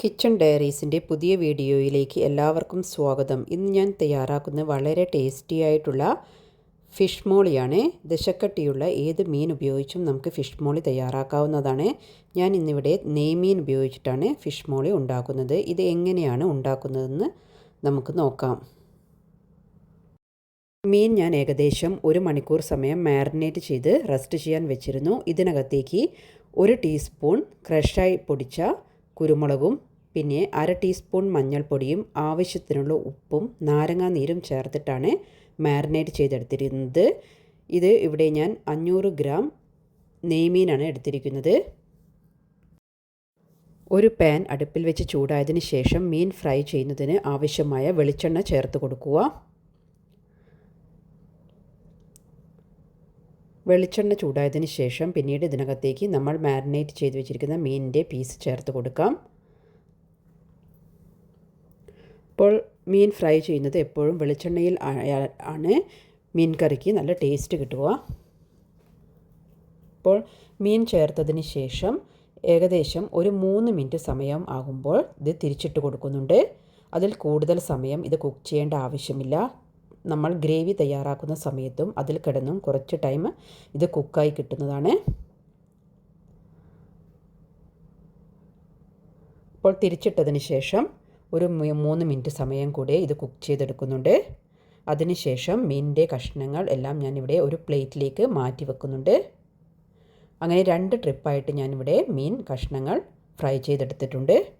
Kitchen ഡയറീസിന്റെ പുതിയ വീഡിയോയിലേക്ക് എല്ലാവർക്കും സ്വാഗതം. ഇന്ന് ഞാൻ തയ്യാറാക്കുന്ന വളരെ ടേസ്റ്റി ആയിട്ടുള്ള ഫിഷ് മോളിയാണ്. ദശക്കട്ടിയുള്ള ഏത് മീൻ ഉപയോഗിച്ചും നമുക്ക് ഫിഷ് മോളി തയ്യാറാക്കാവുന്നതാണ്. ഞാൻ ഇന്നിവിടെ നെയ്മീൻ ഉപയോഗിച്ചിട്ടാണ് ഫിഷ് മോളി ഉണ്ടാക്കുന്നത്. ഇത് എങ്ങനെയാണ് ഉണ്ടാക്കുന്നതെന്ന് നമുക്ക് നോക്കാം. മീൻ ഞാൻ ഏകദേശം ഒരു മണിക്കൂർ സമയം മാരിനേറ്റ് ചെയ്ത് റെസ്റ്റ് ചെയ്യാൻ വെച്ചിരുന്നു. ഇതിനകത്തേക്ക് ഒരു ടീസ്പൂൺ ക്രഷായി പൊടിച്ച കുരുമുളകും പിന്നെ അര ടീസ്പൂൺ മഞ്ഞൾപ്പൊടിയും ആവശ്യത്തിനുള്ള ഉപ്പും നാരങ്ങാ നീരും ചേർത്തിട്ടാണ് മാരിനേറ്റ് ചെയ്തെടുത്തിരുന്നത് ഇത് ഇവിടെ ഞാൻ അഞ്ഞൂറ് ഗ്രാം നെയ്മീനാണ് എടുത്തിരിക്കുന്നത്. ഒരു പാൻ അടുപ്പിൽ വെച്ച് ചൂടായതിന് ശേഷം മീൻ ഫ്രൈ ചെയ്യുന്നതിന് ആവശ്യമായ വെളിച്ചെണ്ണ ചേർത്ത് കൊടുക്കുക. വെളിച്ചെണ്ണ ചൂടായതിന് ശേഷം പിന്നീട് ഇതിനകത്തേക്ക് നമ്മൾ മാരിനേറ്റ് ചെയ്ത് വെച്ചിരിക്കുന്ന മീനിന്റെ പീസ് ചേർത്ത് കൊടുക്കാം. ഇപ്പോൾ മീൻ ഫ്രൈ ചെയ്യുന്നത് എപ്പോഴും വെളിച്ചെണ്ണയിൽ ആണ്. മീൻ കറിക്ക് നല്ല ടേസ്റ്റ് കിട്ടുക. ഇപ്പോൾ മീൻ ചേർത്തതിന് ശേഷം ഏകദേശം ഒരു മൂന്ന് മിനിറ്റ് സമയം ആകുമ്പോൾ ഇത് തിരിച്ചിട്ട് കൊടുക്കുന്നുണ്ട്. അതിൽ കൂടുതൽ സമയം ഇത് കുക്ക് ചെയ്യേണ്ട ആവശ്യമില്ല. നമ്മൾ ഗ്രേവി തയ്യാറാക്കുന്ന സമയത്തും അതിൽ കിടന്നും കുറച്ച് ടൈം ഇത് കുക്കായി കിട്ടുന്നതാണ്. ഇപ്പോൾ തിരിച്ചിട്ടതിന് ശേഷം ഒരു മൂന്ന് മിനിറ്റ് സമയം കൂടെ ഇത് കുക്ക് ചെയ്തെടുക്കുന്നുണ്ട്. അതിനുശേഷം മീനിന്റെ കഷ്ണങ്ങൾ എല്ലാം ഞാനിവിടെ ഒരു പ്ലേറ്റിലേക്ക് മാറ്റി വെക്കുന്നുണ്ട്. അങ്ങനെ രണ്ട് ട്രിപ്പായിട്ട് ഞാനിവിടെ മീൻ കഷ്ണങ്ങൾ ഫ്രൈ ചെയ്തെടുത്തിട്ടുണ്ട്.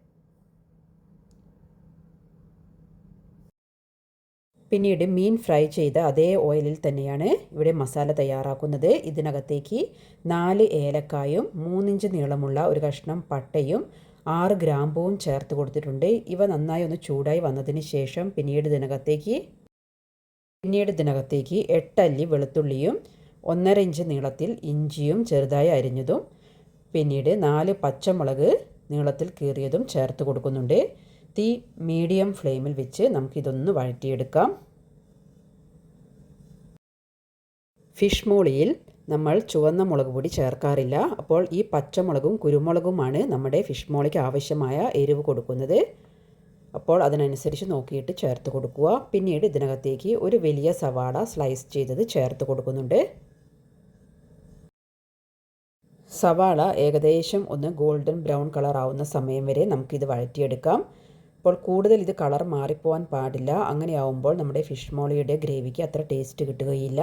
പിന്നീട് മീൻ ഫ്രൈ ചെയ്ത അതേ ഓയിലിൽ തന്നെയാണ് ഇവിടെ മസാല തയ്യാറാക്കുന്നത്. ഇതിനകത്തേക്ക് നാല് ഏലക്കായും മൂന്നിഞ്ച് നീളമുള്ള ഒരു കഷ്ണം പട്ടയും ആറ് ഗ്രാമ്പൂവും ചേർത്ത് കൊടുത്തിട്ടുണ്ട്. ഇവ നന്നായി ഒന്ന് ചൂടായി വന്നതിന് ശേഷം പിന്നീട് ഇതിനകത്തേക്ക് പിന്നീട് ഇതിനകത്തേക്ക് എട്ടല്ലി വെളുത്തുള്ളിയും ഒന്നര ഇഞ്ച് നീളത്തിൽ ഇഞ്ചിയും ചെറുതായി അരിഞ്ഞതും പിന്നീട് നാല് പച്ചമുളക് നീളത്തിൽ കീറിയതും ചേർത്ത് കൊടുക്കുന്നുണ്ട്. തീ മീഡിയം ഫ്ലെയിമിൽ വെച്ച് നമുക്കിതൊന്ന് വഴറ്റിയെടുക്കാം. ഫിഷ് മോളിയിൽ നമ്മൾ ചുവന്ന മുളക് പൊടി ചേർക്കാറില്ല. അപ്പോൾ ഈ പച്ചമുളകും കുരുമുളകുമാണ് നമ്മുടെ ഫിഷ് മോളിക്ക് ആവശ്യമായ എരിവ് കൊടുക്കുന്നത്. അപ്പോൾ അതിനനുസരിച്ച് നോക്കിയിട്ട് ചേർത്ത് കൊടുക്കുക. പിന്നീട് ഇതിനകത്തേക്ക് ഒരു വലിയ സവാള സ്ലൈസ് ചെയ്തത് ചേർത്ത് കൊടുക്കുന്നുണ്ട്. സവാള ഏകദേശം ഒന്ന് ഗോൾഡൻ ബ്രൗൺ കളർ ആവുന്ന സമയം വരെ നമുക്കിത് വഴറ്റിയെടുക്കാം. അപ്പോൾ കൂടുതൽ ഇത് കളർ മാറിപ്പോവാൻ പാടില്ല. അങ്ങനെയാവുമ്പോൾ നമ്മുടെ ഫിഷ് മോളിയുടെ ഗ്രേവിക്ക് അത്ര ടേസ്റ്റ് കിട്ടുകയില്ല.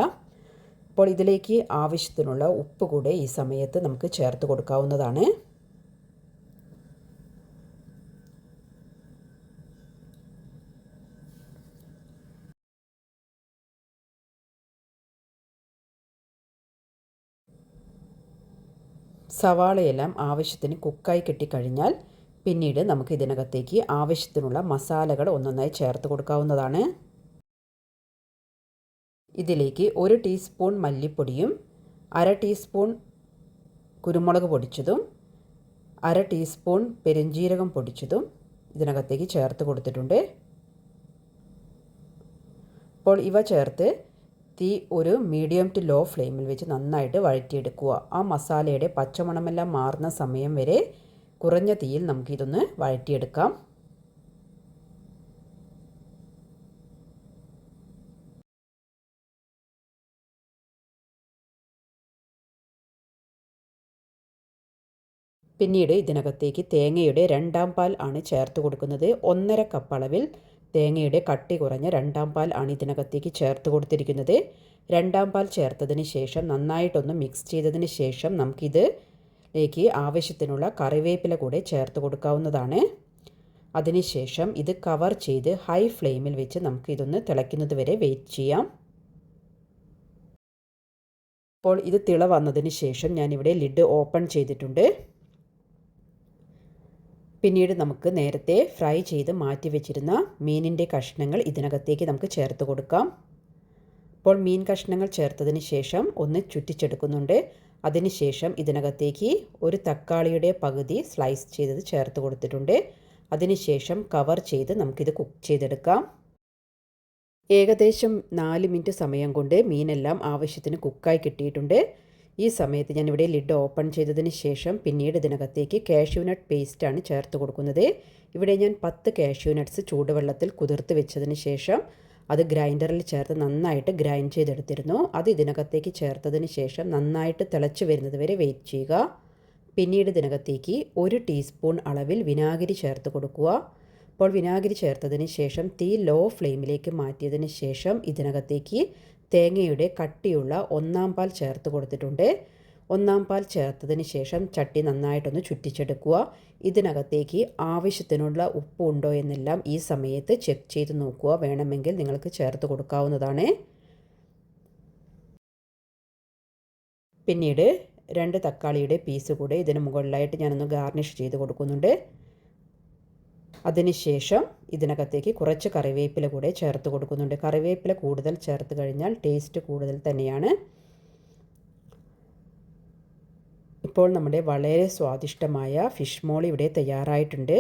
അപ്പോൾ ഇതിലേക്ക് ആവശ്യത്തിനുള്ള ഉപ്പ് കൂടെ ഈ സമയത്ത് നമുക്ക് ചേർത്ത് കൊടുക്കാവുന്നതാണ്. സവാളയെല്ലാം ആവശ്യത്തിന് കുക്കായി കിട്ടിക്കഴിഞ്ഞാൽ പിന്നീട് നമുക്ക് ഇതിനകത്തേക്ക് ആവശ്യത്തിനുള്ള മസാലകൾ ഒന്നൊന്നായി ചേർത്ത് കൊടുക്കാവുന്നതാണ്. ഇതിലേക്ക് ഒരു ടീസ്പൂൺ മല്ലിപ്പൊടിയും അര ടീസ്പൂൺ കുരുമുളക് പൊടിച്ചതും അര ടീസ്പൂൺ പെരുംജീരകം പൊടിച്ചതും ഇതിനകത്തേക്ക് ചേർത്ത് കൊടുത്തിട്ടുണ്ട്. അപ്പോൾ ഇവ ചേർത്ത് തീ ഒരു മീഡിയം ടു ലോ ഫ്ലെയിമിൽ വെച്ച് നന്നായിട്ട് വഴറ്റിയെടുക്കുക. ആ മസാലയുടെ പച്ചമണമെല്ലാം മാറുന്ന സമയം വരെ കുറഞ്ഞ തീയിൽ നമുക്കിതൊന്ന് വഴറ്റിയെടുക്കാം. പിന്നീട് ഇതിനകത്തേക്ക് തേങ്ങയുടെ രണ്ടാം പാൽ ആണ് ചേർത്ത് കൊടുക്കുന്നത്. ഒന്നര കപ്പ് അളവിൽ തേങ്ങയുടെ കട്ടി കുറഞ്ഞ രണ്ടാം പാൽ ആണ് ഇതിനകത്തേക്ക് ചേർത്ത് കൊടുത്തിരിക്കുന്നത്. രണ്ടാം പാൽ ചേർത്തതിന് ശേഷം നന്നായിട്ടൊന്ന് മിക്സ് ചെയ്തതിന് ശേഷം നമുക്കിതിലേക്ക് ആവശ്യത്തിനുള്ള കറിവേപ്പില കൂടെ ചേർത്ത് കൊടുക്കാവുന്നതാണ്. അതിനുശേഷം ഇത് കവർ ചെയ്ത് ഹൈ ഫ്ലെയിമിൽ വെച്ച് നമുക്ക് ഇതൊന്ന് തിളയ്ക്കുന്നത് വരെ വെയിറ്റ് ചെയ്യാം. അപ്പോൾ ഇത് തിള വന്നതിന് ശേഷം ഞാനിവിടെ ലിഡ് ഓപ്പൺ ചെയ്തിട്ടുണ്ട്. പിന്നീട് നമുക്ക് നേരത്തെ ഫ്രൈ ചെയ്ത് മാറ്റി വെച്ചിരുന്ന മീനിന്റെ കഷ്ണങ്ങൾ ഇതിനകത്തേക്ക് നമുക്ക് ചേർത്ത് കൊടുക്കാം. അപ്പോൾ മീൻ കഷ്ണങ്ങൾ ചേർത്തതിന് ശേഷം ഒന്ന് ചുറ്റിച്ചെടുക്കുന്നുണ്ട്. അതിനുശേഷം ഇതിനകത്തേക്ക് ഒരു തക്കാളിയുടെ പകുതി സ്ലൈസ് ചെയ്തത് ചേർത്ത് കൊടുത്തിട്ടുണ്ട്. അതിനുശേഷം കവർ ചെയ്ത് നമുക്കിത് കുക്ക് ചെയ്തെടുക്കാം. ഏകദേശം നാല് മിനിറ്റ് സമയം കൊണ്ട് മീനെല്ലാം ആവശ്യത്തിന് കുക്കായി കിട്ടിയിട്ടുണ്ട്. ഈ സമയത്ത് ഞാൻ ഇവിടെ ലിഡ് ഓപ്പൺ ചെയ്തതിന് ശേഷം പിന്നീട് ഇതിനകത്തേക്ക് കാഷ്യൂ നട്ട് പേസ്റ്റാണ് ചേർത്ത് കൊടുക്കുന്നത്. ഇവിടെ ഞാൻ പത്ത് കാഷ്യൂ നട്ട്സ് ചൂടുവെള്ളത്തിൽ കുതിർത്ത് വെച്ചതിന് ശേഷം അത് ഗ്രൈൻഡറിൽ ചേർത്ത് നന്നായിട്ട് ഗ്രൈൻഡ് ചെയ്തെടുത്തിരുന്നു. അത് ഇതിനകത്തേക്ക് ചേർത്തതിന് ശേഷം നന്നായിട്ട് തിളച്ച് വരുന്നത് വരെ വെയിറ്റ് ചെയ്യുക. പിന്നീട് ഇതിനകത്തേക്ക് ഒരു ടീസ്പൂൺ അളവിൽ വിനാഗിരി ചേർത്ത് കൊടുക്കുക. അപ്പോൾ വിനാഗിരി ചേർത്തതിന് ശേഷം തീ ലോ ഫ്ലെയിമിലേക്ക് മാറ്റിയതിന് ശേഷം ഇതിനകത്തേക്ക് തേങ്ങയുടെ കട്ടിയുള്ള ഒന്നാം പാൽ ചേർത്ത് കൊടുത്തിട്ടുണ്ട്. ഒന്നാം പാൽ ചേർത്തതിന് ശേഷം ചട്ടി നന്നായിട്ടൊന്ന് ചുറ്റിച്ചെടുക്കുക. ഇതിനകത്തേക്ക് ആവശ്യത്തിനുള്ള ഉപ്പ് ഉണ്ടോ എന്നെല്ലാം ഈ സമയത്ത് ചെക്ക് ചെയ്ത് നോക്കുക. വേണമെങ്കിൽ നിങ്ങൾക്ക് ചേർത്ത് കൊടുക്കാവുന്നതാണ്. പിന്നീട് രണ്ട് തക്കാളിയുടെ പീസ് കൂടെ ഇതിന് മുകളിലായിട്ട് ഞാനൊന്ന് ഗാർണിഷ് ചെയ്ത് കൊടുക്കുന്നുണ്ട്. അതിനുശേഷം ഇതിനകത്തേക്ക് കുറച്ച് കറിവേപ്പില കൂടെ ചേർത്ത് കൊടുക്കുന്നുണ്ട്. കറിവേപ്പില കൂടുതൽ ചേർത്ത് കഴിഞ്ഞാൽ ടേസ്റ്റ് കൂടുതൽ തന്നെയാണ്. ഇപ്പോൾ നമ്മുടെ വളരെ സ്വാദിഷ്ടമായ ഫിഷ് മോൾ ഇവിടെ തയ്യാറായിട്ടുണ്ട്.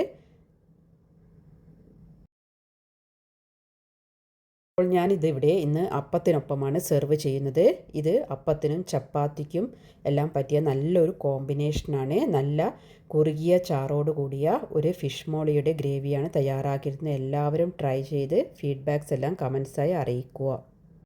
അപ്പോൾ ഞാനിതിവിടെ ഇന്ന് അപ്പത്തിനൊപ്പമാണ് സെർവ് ചെയ്യുന്നത്. ഇത് അപ്പത്തിനും ചപ്പാത്തിക്കും എല്ലാം പറ്റിയ നല്ലൊരു കോമ്പിനേഷനാണ് നല്ല കുറുകിയ ചാറോട് കൂടിയ ഒരു ഫിഷ് മോളിയുടെ ഗ്രേവിയാണ് തയ്യാറാക്കിയിരുന്നത്. എല്ലാവരും ട്രൈ ചെയ്ത് ഫീഡ്ബാക്സ് എല്ലാം കമൻസായി അറിയിക്കുക.